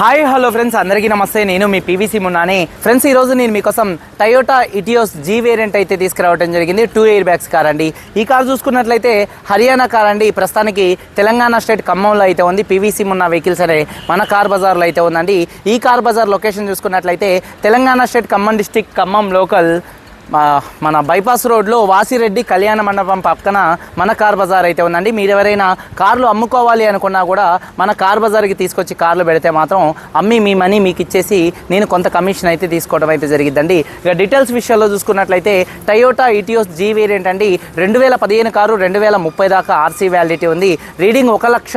Hi hello friends అందరికీ నమస్తే. నేను మీ పీవీసీ మున్నాని ఫ్రెండ్స్ ఈరోజు నేను మీకోసం టయోటా ఇటియోస్ జీ వేరియంట్ అయితే తీసుకురావడం జరిగింది. టూ ఇయర్ బ్యాగ్స్ కార్ అండి. ఈ కార్ చూసుకున్నట్లయితే హర్యానా కార్ అండి. ప్రస్తుతానికి తెలంగాణ స్టేట్ ఖమ్మంలో అయితే ఉంది. పీవీసీ మున్న వెహికల్స్ అనే మన కార్ బజార్లో అయితే ఉందండి. ఈ కార్ బజార్ లొకేషన్ చూసుకున్నట్లయితే Telangana state Khammam district Khammam local మన బైపాస్ రోడ్లో వాసిరెడ్డి కళ్యాణ మండపం పక్కన మన కార్ బజార్ అయితే ఉందండి. మీరు ఎవరైనా కార్లు అమ్ముకోవాలి అనుకున్నా కూడా మన కార్ బజార్కి తీసుకొచ్చి కార్లు పెడితే మాత్రం అమ్మి మీ మనీ మీకు ఇచ్చేసి నేను కొంత కమిషన్ అయితే తీసుకోవడం అయితే జరిగిందండి ఇక డీటెయిల్స్ విషయాల్లో చూసుకున్నట్లయితే టయోటా ఇటియోస్ జీ వేరియంట్ అండి. రెండు వేల పదిహేను కారు రెండు వేల ముప్పై దాకా ఆర్సీ వ్యాలిడిటీ ఉంది. రీడింగ్ ఒక లక్ష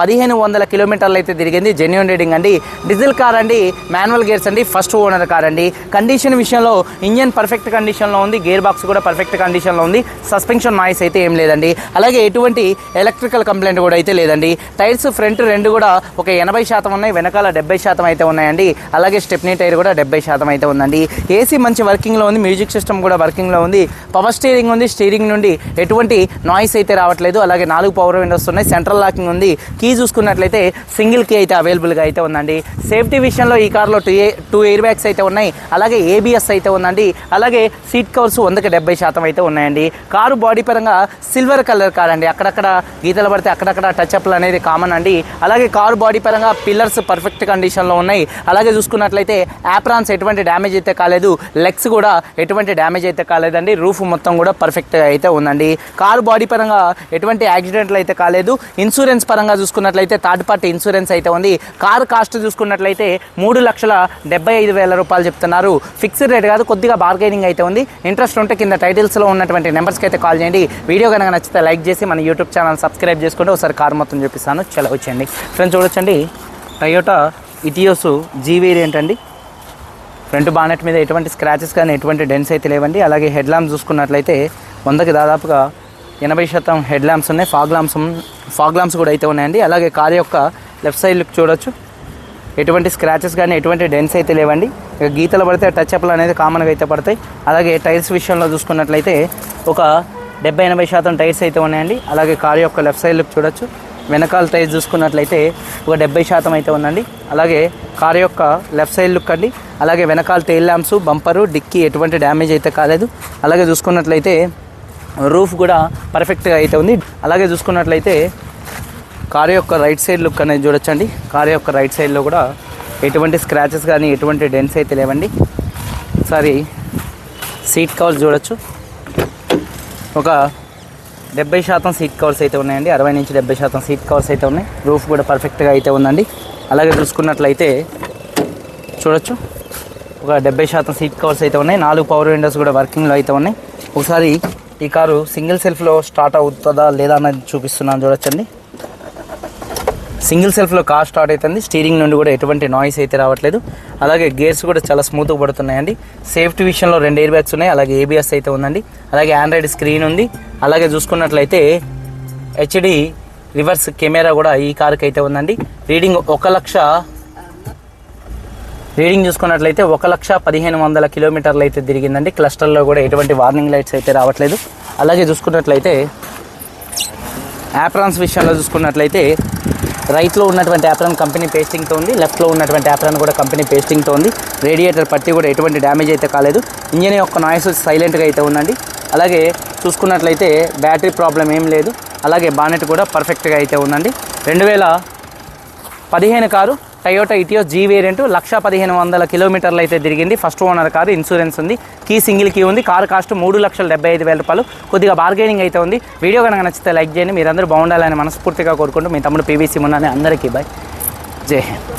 పదిహేను వందల కిలోమీటర్లు అయితే తిరిగింది. జెన్యున్ రీడింగ్ అండి. డీజిల్ కార్ అండి. మాన్యువల్ గేర్స్ అండి. ఫస్ట్ ఓనర్ కార్ అండి. కండిషన్ విషయంలో ఇంజన్ పర్ఫెక్ట్ కండిషన్లో ఉంది. గేర్ బాక్స్ కూడా పర్ఫెక్ట్ కండిషన్లో ఉంది. సస్పెన్షన్ నాయిస్ అయితే ఏం లేదండి. అలాగే ఎటువంటి ఎలక్ట్రికల్ కంప్లైంట్ కూడా అయితే లేదండి. టైర్స్ ఫ్రంట్ రెండు కూడా ఒక ఎనభై శాతం ఉన్నాయి. వెనకాల డెబ్బై శాతం అయితే ఉన్నాయండి. అలాగే స్టెప్నీ టైర్ కూడా డెబ్బై శాతం అయితే ఉందండి. ఏసీ మంచి వర్కింగ్లో ఉంది. మ్యూజిక్ సిస్టమ్ కూడా వర్కింగ్లో ఉంది. పవర్ స్టీరింగ్ ఉంది. స్టీరింగ్ నుండి ఎటువంటి నాయిస్ అయితే రావట్లేదు. అలాగే నాలుగు పవర్ విండోస్ ఉన్నాయి. సెంట్రల్ లాకింగ్ ఉంది. కీ చూసుకున్నట్లయితే సింగిల్ కీ అయితే అవైలబుల్గా అయితే ఉందండి. సేఫ్టీ విషయంలో ఈ కార్లో two a two airbags అయితే ఉన్నాయి. అలాగే ఏబిఎస్ అయితే ఉందండి. అలాగే సీట్ కవర్స్ వందకి డెబ్బై శాతం అయితే ఉన్నాయండి. కారు బాడీ పరంగా సిల్వర్ కలర్ కార్ అండి అక్కడక్కడ గీతలు పడితే అక్కడక్కడ టచ్ అప్లు అనేది కామన్ అండి. అలాగే కారు బాడీ పరంగా పిల్లర్స్ పర్ఫెక్ట్ కండిషన్లో ఉన్నాయి. అలాగే చూసుకున్నట్లయితే యాప్రాన్స్ ఎటువంటి డ్యామేజ్ అయితే కాలేదు. లెగ్స్ కూడా ఎటువంటి డ్యామేజ్ అయితే కాలేదండి. రూఫ్ మొత్తం కూడా పర్ఫెక్ట్గా అయితే ఉందండి. కారు బాడీ పరంగా ఎటువంటి యాక్సిడెంట్లు అయితే కాలేదు. ఇన్సూరెన్స్ పరంగా చూసుకున్నట్లయితే థర్డ్ పార్టీ ఇన్సూరెన్స్ అయితే ఉంది. కారు కాస్ట్ చూసుకున్నట్లయితే మూడు లక్షల డెబ్బై ఐదు వేల రూపాయలు చెప్తున్నారు. ఫిక్స్డ్ రేట్ కాదు కొద్దిగా బార్గెనింగ్ అయితే ఉంది. ఇంట్రెస్ట్ ఉంటే కింద టైటిల్స్లో ఉన్నటువంటి నెంబర్స్కి అయితే కాల్ చేయండి. వీడియో కనుక నచ్చితే లైక్ చేసి మన యూట్యూబ్ ఛానల్ సబ్స్క్రైబ్ చేసుకుంటే ఒకసారి కారు మొత్తం చూపిస్తాను. చలో వచ్చండి ఫ్రెండ్స్ చూడొచ్చండి. టయోటా ఇటియోస్ జీ వేరియంట్ అండి. ఫ్రంట్ బానెట్ మీద ఎటువంటి స్క్రాచెస్ కానీ ఎటువంటి డెన్స్ అయితే లేవండి. అలాగే హెడ్ ల్యాంప్స్ చూసుకున్నట్లయితే వందకి దాదాపుగా ఎనభై శాతం హెడ్ ల్యాంప్స్ ఉన్నాయి. ఫాగ్ ల్యాంప్స్ ఫాగ్ ల్యాంప్స్ కూడా అయితే ఉన్నాయండి. అలాగే కార్ యొక్క లెఫ్ట్ సైడ్ లుక్ చూడొచ్చు. ఎటువంటి స్క్రాచెస్ కానీ ఎటువంటి డెన్స్ అయితే లేవండి. ఇక గీతలు పడితే టచ్ అప్లు అనేది కామన్గా అయితే పడతాయి. అలాగే టైర్స్ విషయంలో చూసుకున్నట్లయితే ఒక డెబ్బై ఎనభై శాతం టైర్స్ అయితే ఉన్నాయండి. అలాగే కార్ యొక్క లెఫ్ట్ సైడ్ లుక్ చూడొచ్చు. వెనకాల టైర్స్ చూసుకున్నట్లయితే ఒక డెబ్బై శాతం అయితే ఉందండి. అలాగే కార్ యొక్క లెఫ్ట్ సైడ్ లుక్ అండి. అలాగే వెనకాల టైల్ ల్యాంప్స్ బంపరు డిక్కీ ఎటువంటి డ్యామేజ్ అయితే కాలేదు. అలాగే చూసుకున్నట్లయితే రూఫ్ కూడా పర్ఫెక్ట్గా అయితే ఉంది. అలాగే చూసుకున్నట్లయితే కారు యొక్క రైట్ సైడ్ లుక్ అనేది చూడొచ్చండి. కారు యొక్క రైట్ సైడ్లో కూడా ఎటువంటి స్క్రాచెస్ కానీ ఎటువంటి డెన్స్ అయితే లేవండి. ఒకసారి సీట్ కవర్స్ చూడొచ్చు. ఒక డెబ్బై శాతం సీట్ కవర్స్ అయితే ఉన్నాయండి. అరవై నుంచి డెబ్బై శాతం సీట్ కవర్స్ అయితే ఉన్నాయి. రూఫ్ కూడా పర్ఫెక్ట్గా అయితే ఉందండి. అలాగే చూసుకున్నట్లయితే చూడొచ్చు. ఒక డెబ్బై శాతం సీట్ కవర్స్ అయితే ఉన్నాయి. నాలుగు పవర్ విండోస్ కూడా వర్కింగ్లో అయితే ఉన్నాయి. ఒకసారి ఈ కారు సింగిల్ సెల్ఫ్లో స్టార్ట్ అవుతుందా లేదా అనేది చూపిస్తున్నాను చూడొచ్చండి. సింగిల్ సెల్ఫ్లో కార్ స్టార్ట్ అవుతుంది. స్టీరింగ్ నుండి కూడా ఎటువంటి నాయిస్ అయితే రావట్లేదు. అలాగే గేర్స్ కూడా చాలా స్మూత్గా పడుతున్నాయండి. సేఫ్టీ విషయంలో రెండు ఎయిర్ బ్యాగ్స్ ఉన్నాయి. అలాగే ఏబిఎస్ అయితే ఉందండి. అలాగే ఆండ్రాయిడ్ స్క్రీన్ ఉంది. అలాగే చూసుకున్నట్లయితే హెచ్డి రివర్స్ కెమెరా కూడా ఈ కార్కి అయితే ఉందండి. రీడింగ్ ఒక లక్ష రీడింగ్ చూసుకున్నట్లయితే ఒక లక్ష పదిహేను వందల కిలోమీటర్లు అయితే తిరిగిందండి. క్లస్టర్లో కూడా ఎటువంటి వార్నింగ్ లైట్స్ అయితే రావట్లేదు. అలాగే చూసుకున్నట్లయితే యాప్రాన్స్ విషయంలో చూసుకున్నట్లయితే రైట్లో ఉన్నటువంటి యాప్రాన్ కంపెనీ పేస్టింగ్తో ఉంది. లెఫ్ట్లో ఉన్నటువంటి యాప్రాన్ కూడా కంపెనీ పేస్టింగ్తో ఉంది. రేడియేటర్ పట్టి కూడా ఎటువంటి డ్యామేజ్ అయితే కాలేదు. ఇంజిన్ యొక్క నాయిస్ సైలెంట్గా అయితే ఉందండి. అలాగే చూసుకున్నట్లయితే బ్యాటరీ ప్రాబ్లం ఏం లేదు. అలాగే బానెట్ కూడా పర్ఫెక్ట్గా అయితే ఉందండి. రెండు వేల పదిహేను car Toyota Etios G variant lakh పదిహేను వందల కిలోమీటర్లు అయితే తిరిగింది. ఫస్ట్ ఓనర్ కారు ఇన్సూరెన్స్ ఉంది. కీ సింగిల్ కీ ఉంది. కారు కాస్ట్ మూడు లక్షల డెబ్బై ఐదు వేల రూపాయలు. కొద్దిగా బార్గెనింగ్ అయితే ఉంది. వీడియో కనుక నచ్చితే లైక్ చేయండి. మీరందరూ బాగుండాలని మనస్ఫూర్తిగా కోరుకుంటూ మీ తమ్ముడు పీవీసీ ఉన్నాను అందరికీ బాయ్ జై హింద్.